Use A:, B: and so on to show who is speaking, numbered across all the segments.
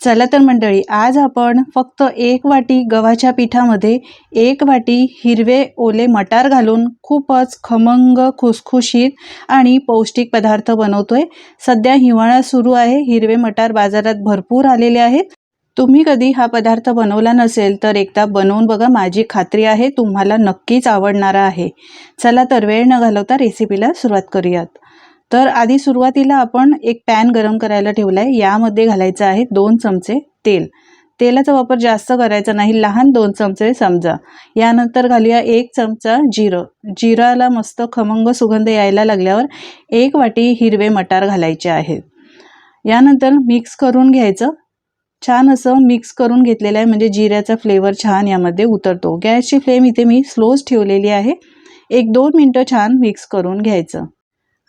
A: चला तर मंडळी आज आपण फक्त एक वाटी गव्हाच्या पिठामध्ये एक वाटी हिरवे ओले मटार घालून खूपच खमंग खुसखुशीत आणि पौष्टिक पदार्थ बनवतोय. सध्या हिवाळा सुरू आहे हिरवे मटार बाजारात भरपूर आलेले आहेत. तुम्ही कधी हा पदार्थ बनवला नसेल तर एकदा बनवून बघा माझी खात्री आहे तुम्हाला नक्कीच आवडणारा आहे. चला तर वेळ न घालवता रेसिपीला सुरुवात करूयात. तर आधी सुरुवातीला आपण एक पॅन गरम करायला ठेवला आहे यामध्ये घालायचं आहे दोन चमचे तेल. तेलाचा वापर जास्त करायचा नाही लहान दोन चमचे समजा. यानंतर घालूया एक चमचा जिरं. जिराला मस्त खमंग सुगंध यायला लागल्यावर एक वाटी हिरवे मटार घालायचे आहेत यानंतर मिक्स करून घ्यायचं. छान असं मिक्स करून घेतलेलं आहे म्हणजे जिऱ्याचा फ्लेवर छान यामध्ये उतरतो. गॅसची फ्लेम इथे मी स्लोच ठेवलेली आहे. एक दोन मिनटं छान मिक्स करून घ्यायचं.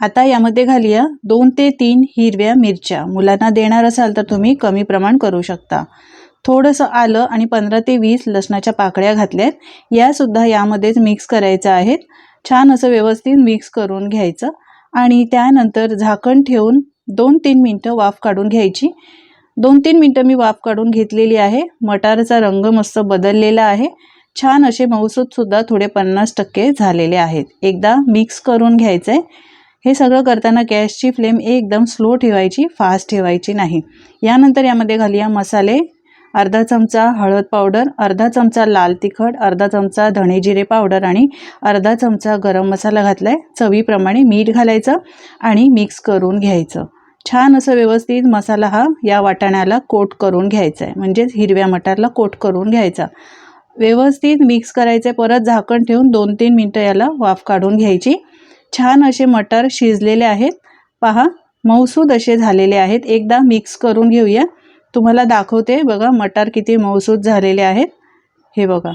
A: आता यामध्ये घालूया दोन ते तीन हिरव्या मिरच्या. मुलांना देणार असाल तर तुम्ही कमी प्रमाण करू शकता. थोडंसं आलं आणि पंधरा ते वीस लसणाच्या पाकळ्या घातल्यात. यासुद्धा यामध्येच मिक्स करायचं आहेत छान असं व्यवस्थित मिक्स करून घ्यायचं. आणि त्यानंतर झाकण ठेवून दोन तीन मिनटं वाफ काढून घ्यायची. दोन तीन मिनटं मी वाफ काढून घेतलेली आहे. मटारचा रंग मस्त बदललेला आहे. छान असे मऊसूदसुद्धा थोडे पन्नास टक्के झालेले आहेत. एकदा मिक्स करून घ्यायचं आहे हे सगळं करताना गॅसची फ्लेम एकदम स्लो ठेवायची फास्ट ठेवायची नाही. यानंतर यामध्ये घालूया मसाले अर्धा चमचा हळद पावडर अर्धा चमचा लाल तिखट अर्धा चमचा धणे जिरे पावडर आणि अर्धा चमचा गरम मसाला घातला आहे चवीप्रमाणे मीठ घालायचं आणि मिक्स करून घ्यायचं. छान असं व्यवस्थित मसाला हा या वाटाण्याला कोट करून घ्यायचा आहे म्हणजेच हिरव्या मटारला कोट करून घ्यायचा. व्यवस्थित मिक्स करायचं आहे परत झाकण ठेवून दोन तीन मिनटं याला वाफ काढून घ्यायची. छान असे मटार शिजलेले आहेत. पहा मऊसूद असे झालेले आहेत. एकदा मिक्स करून घेऊया. तुम्हाला दाखवते बघा मटार किती मऊसूद झालेले आहेत. हे बघा.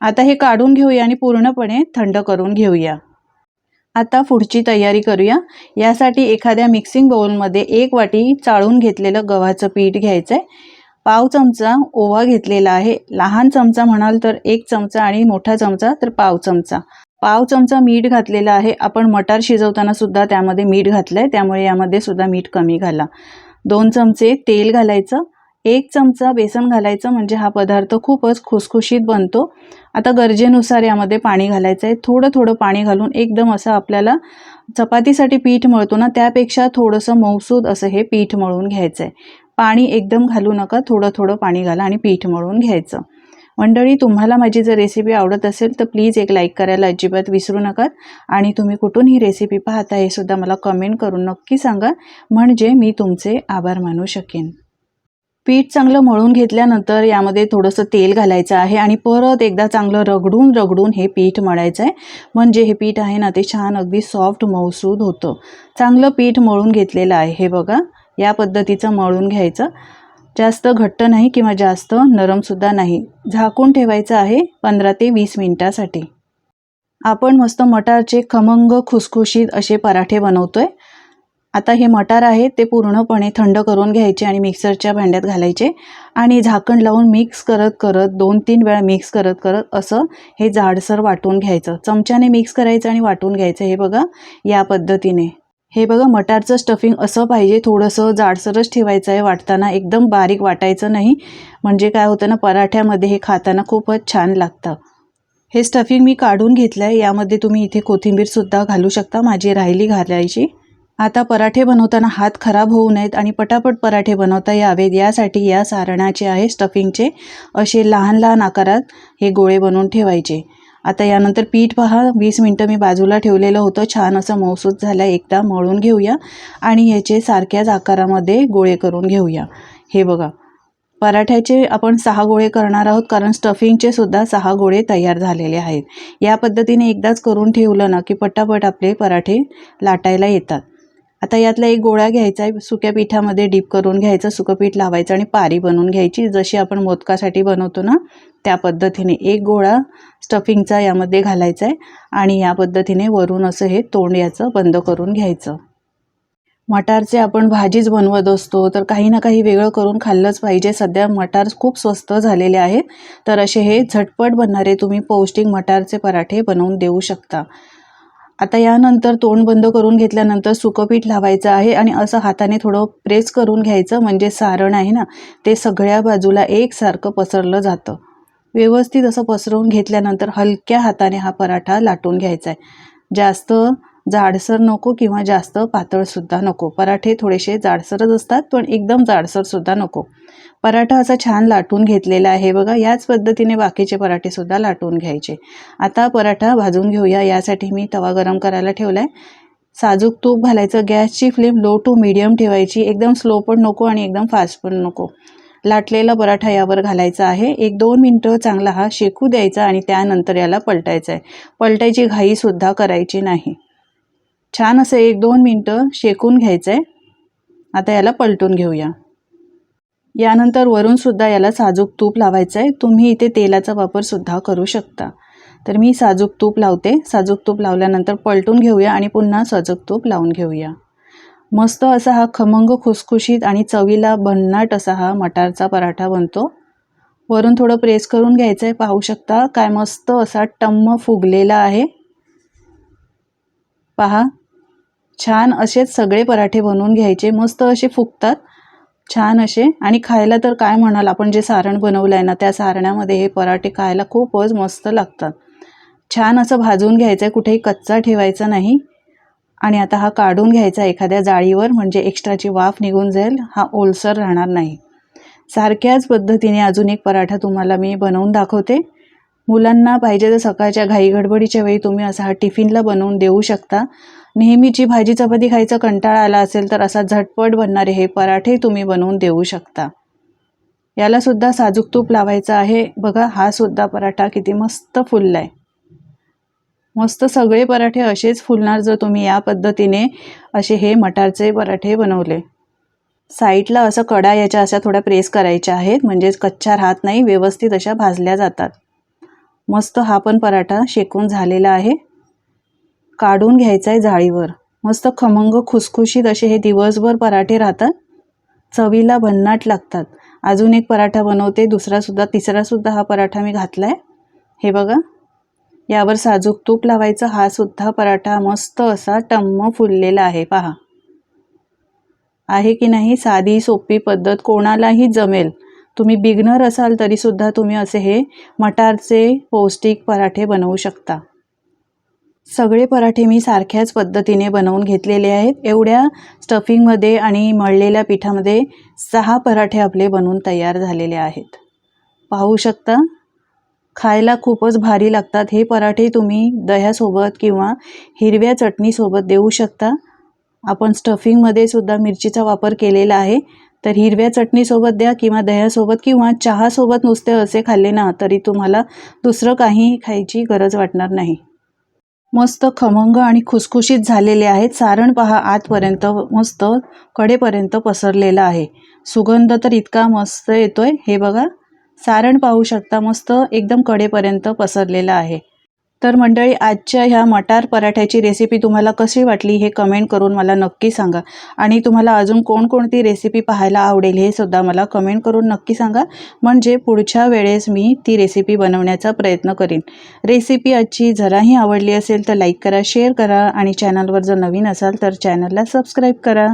A: आता हे काढून घेऊया आणि पूर्णपणे थंड करून घेऊया. आता पुढची तयारी करूया. यासाठी एखाद्या मिक्सिंग बाउलमध्ये एक वाटी चाळून घेतलेलं गव्हाचं पीठ घ्यायचं आहे पाव चमचा ओवा घेतलेला आहे. लहान चमचा म्हणाल तर एक चमचा आणि मोठा चमचा तर पाव चमचा. पाव चमचा मीठ घातलेला आहे. आपण मटार शिजवताना सुद्धा त्यामध्ये मीठ घातलं आहे त्यामुळे यामध्ये सुद्धा मीठ कमी घाला. दोन चमचे तेल घालायचं. एक चमचा बेसन घालायचं. म्हणजे हा पदार्थ खूपच खुसखुशीत बनतो. आता गरजेनुसार यामध्ये पाणी घालायचं आहे थोडं थोडं पाणी घालून एकदम असं आपल्याला चपातीसाठी पीठ मळतो ना त्यापेक्षा थोडंसं मौसूद असं हे पीठ मळून घ्यायचं आहे पाणी एकदम घालू नका. थोडं थोडं पाणी घाला आणि पीठ मळून घ्यायचं. मंडळी तुम्हाला माझी जर रेसिपी आवडत असेल तर प्लीज एक लाईक करायला अजिबात विसरू नका. आणि तुम्ही कुठून ही रेसिपी पाहता हे सुद्धा मला कमेंट करून नक्की सांगा. म्हणजे मी तुमचे आभार मानू शकेन. पीठ चांगलं मळून घेतल्यानंतर यामध्ये थोडंसं तेल घालायचं आहे आणि परत एकदा चांगलं रगडून रगडून हे पीठ मळायचं आहे म्हणजे हे पीठ आहे ना ते छान अगदी सॉफ्ट मऊसूद होतं. चांगलं पीठ मळून घेतलेलं आहे हे बघा. या पद्धतीचं मळून घ्यायचं. जास्त घट्ट नाही किंवा जास्त नरमसुद्धा नाही. झाकून ठेवायचं आहे पंधरा ते वीस मिनटासाठी. आपण मस्त मटारचे खमंग खुसखुशीत असे पराठे बनवतो आहे आता हे मटार आहे ते पूर्णपणे थंड करून घ्यायचे आणि मिक्सरच्या भांड्यात घालायचे आणि झाकण लावून मिक्स करत करत दोन तीन वेळा मिक्स करत करत असं हे जाडसर वाटून घ्यायचं. चमच्याने मिक्स करायचं आणि वाटून घ्यायचं हे बघा या पद्धतीने. हे बघा मटारचं स्टफिंग असं पाहिजे. थोडंसं जाडसरच ठेवायचं आहे. वाटताना एकदम बारीक वाटायचं नाही. म्हणजे काय होतं ना पराठ्यामध्ये हे खाताना खूपच छान लागतं. हे स्टफिंग मी काढून घेतलं आहे यामध्ये तुम्ही इथे कोथिंबीरसुद्धा घालू शकता. माझी राहिली घालायची. आता पराठे बनवताना हात खराब होऊ नयेत आणि पटापट पराठे बनवता यावेत. यासाठी या सारणाचे आहे स्टफिंगचे असे लहान लहान आकारात हे गोळे बनवून ठेवायचे. आता यानंतर पीठ पहा. वीस मिनटं मी बाजूला ठेवलेलं होतं. छान असं मौसूद झालं. एकदा मळून घेऊया आणि याचे सारख्याच आकारामध्ये गोळे करून घेऊया. हे बघा. पराठ्याचे आपण सहा गोळे करणार आहोत कारण स्टफिंगचे सुद्धा सहा गोळे तयार झालेले आहेत. या पद्धतीने एकदाच करून ठेवलं ना की पटापट आपले पराठे लाटायला येतात. आता यातला एक गोळा घ्यायचा आहे सुक्या पिठामध्ये डीप करून घ्यायचं सुकं पीठ लावायचं आणि पारी बनवून घ्यायची. जशी आपण मोदकासाठी बनवतो ना त्या पद्धतीने एक गोळा स्टफिंगचा यामध्ये घालायचा आहे आणि या पद्धतीने वरून असं हे तोंड याचं बंद करून घ्यायचं. मटारचे आपण भाजीच बनवत असतो तर काही ना काही वेगळं करून खाल्लंच पाहिजे. सध्या मटार खूप स्वस्त झालेले आहेत तर असे हे झटपट बनणारे तुम्ही पौष्टिक मटारचे पराठे बनवून देऊ शकता. आता यानंतर तोंड बंद करून घेतल्यानंतर सुकपीठ लावायचं आहे आणि असं हाताने थोडं प्रेस करून घ्यायचं म्हणजे सारण आहे ना ते सगळ्या बाजूला एकसारखं पसरलं जातं. व्यवस्थित असं पसरवून घेतल्यानंतर हलक्या हाताने हा पराठा लाटून घ्यायचा आहे. जास्त जाडसर नको किंवा जास्त पातळसुद्धा नको. पराठे थोडेसे जाडसरच असतात पण एकदम जाडसरसुद्धा नको. पराठा असा छान लाटून घेतलेला आहे बघा. याच पद्धतीने बाकीचे पराठेसुद्धा लाटून घ्यायचे. आता पराठा भाजून घेऊया. यासाठी मी तवा गरम करायला ठेवला आहे साजूक तूप घालायचं. गॅसची फ्लेम लो टू मिडियम ठेवायची. एकदम स्लो पण नको आणि एकदम फास्ट पण नको. लाटलेला पराठा यावर घालायचा आहे. एक दोन मिनटं चांगला हा शेकू द्यायचा आणि त्यानंतर याला पलटायचा आहे पलटायची घाईसुद्धा करायची नाही. छान असं एक दोन मिनटं शेकून घ्यायचं आहे आता याला पलटून घेऊया. यानंतर वरूनसुद्धा याला साजूक तूप लावायचं आहे तुम्ही इथे तेलाचा वापरसुद्धा करू शकता. तर मी साजूक तूप लावते. साजूक तूप लावल्यानंतर पलटून घेऊया आणि पुन्हा साजूक तूप लावून घेऊया. मस्त असा हा खमंग खुसखुशीत आणि चवीला भन्नाट असा हा मटारचा पराठा बनतो. वरून थोडं प्रेस करून घ्यायचं आहे पाहू शकता काय मस्त असा टम्म फुगलेला आहे. पहा. छान असेच सगळे पराठे बनवून घ्यायचे. मस्त असे फुगतात. छान असे. आणि खायला तर काय म्हणाल आपण जे सारण बनवलं आहे ना त्या सारणामध्ये हे पराठे खायला खूपच मस्त लागतात. छान असं भाजून घ्यायचं आहे कुठेही कच्चा ठेवायचा नाही. आणि आता हा काढून घ्यायचा एखाद्या जाळीवर म्हणजे एक्स्ट्राची वाफ निघून जाईल. हा ओलसर राहणार नाही. सारख्याच पद्धतीने अजून एक पराठा तुम्हाला मी बनवून दाखवते. मुलांना पाहिजे तर सकाळच्या घाई गडबडीच्या वेळी तुम्ही असा हा टिफिनला बनवून देऊ शकता. नेहमीची भाजी चपाती खायचा कंटाळा आला असेल तर असा झटपट बनणारे हे पराठे तुम्ही बनवून देऊ शकता. याला सुद्धा साजूक तूप लावायचं आहे. बघा हा सुद्धा पराठा किती मस्त फुलला आहे मस्त सगळे पराठे असेच फुलणार जर तुम्ही या पद्धतीने असे हे मटारचे पराठे बनवले. साईडला असं कडा याच्या अशा थोड्या प्रेस करायच्या आहेत म्हणजेच कच्च्या राहत नाही व्यवस्थित अशा भाजल्या जातात. मस्त हा पण पराठा शेकून झालेला आहे. काढून घ्यायचा आहे जाळीवर. मस्त खमंग खुसखुशीत असे हे दिवसभर पराठे राहतात. चवीला भन्नाट लागतात. अजून एक पराठा बनवते दुसरासुद्धा तिसरासुद्धा हा पराठा मी घातला आहे हे बघा. यावर साजूक तूप लावायचं हा सुद्धा पराठा मस्त असा टम्म फुललेला आहे पहा. आहे की नाही? साधी सोपी पद्धत कोणालाही जमेल. तुम्ही बिगनर असाल तरीसुद्धा तुम्ही असे हे मटारचे पौष्टिक पराठे बनवू शकता. सगळे पराठे मी सारख्याच पद्धतीने बनवून घेतलेले आहेत. एवढ्या स्टफिंगमध्ये आणि मळलेल्या पिठामध्ये सहा पराठे आपले बनवून तयार झालेले आहेत. पाहू शकता खायला खूपच भारी लागतात. हे पराठे तुम्ही दह्यासोबत किंवा हिरव्या चटणीसोबत देऊ शकता. आपण स्टफिंगमध्ये सुद्धा मिरचीचा वापर केलेला आहे. तर हिरव्या चटणीसोबत द्या किंवा दह्यासोबत किंवा चहासोबत नुसते असे खाल्ले ना तरी तुम्हाला दुसरं काही खायची गरज वाटणार नाही. मस्त खमंग आणि खुसखुशीत झालेले आहेत. सारण पहा आतपर्यंत मस्त कडेपर्यंत पसरलेलं आहे. सुगंध तर इतका मस्त येतोय. हे बघा सारण पाहू शकता मस्त एकदम कडेपर्यंत पसरलेलं आहे. तर मंडळी आजच्या ह्या मटार पराठ्याची रेसिपी तुम्हाला कशी वाटली हे कमेंट करून मला नक्की सांगा. आणि तुम्हाला अजून कोणकोणती रेसिपी पाहायला आवडेल हे सुद्धा मला कमेंट करून नक्की सांगा. म्हणजे पुढच्या वेळेस मी ती रेसिपी बनवण्याचा प्रयत्न करीन. रेसिपी आजची जराही आवडली असेल तर लाईक करा शेअर करा आणि चॅनलवर जर नवीन असाल तर चॅनलला सबस्क्राईब करा.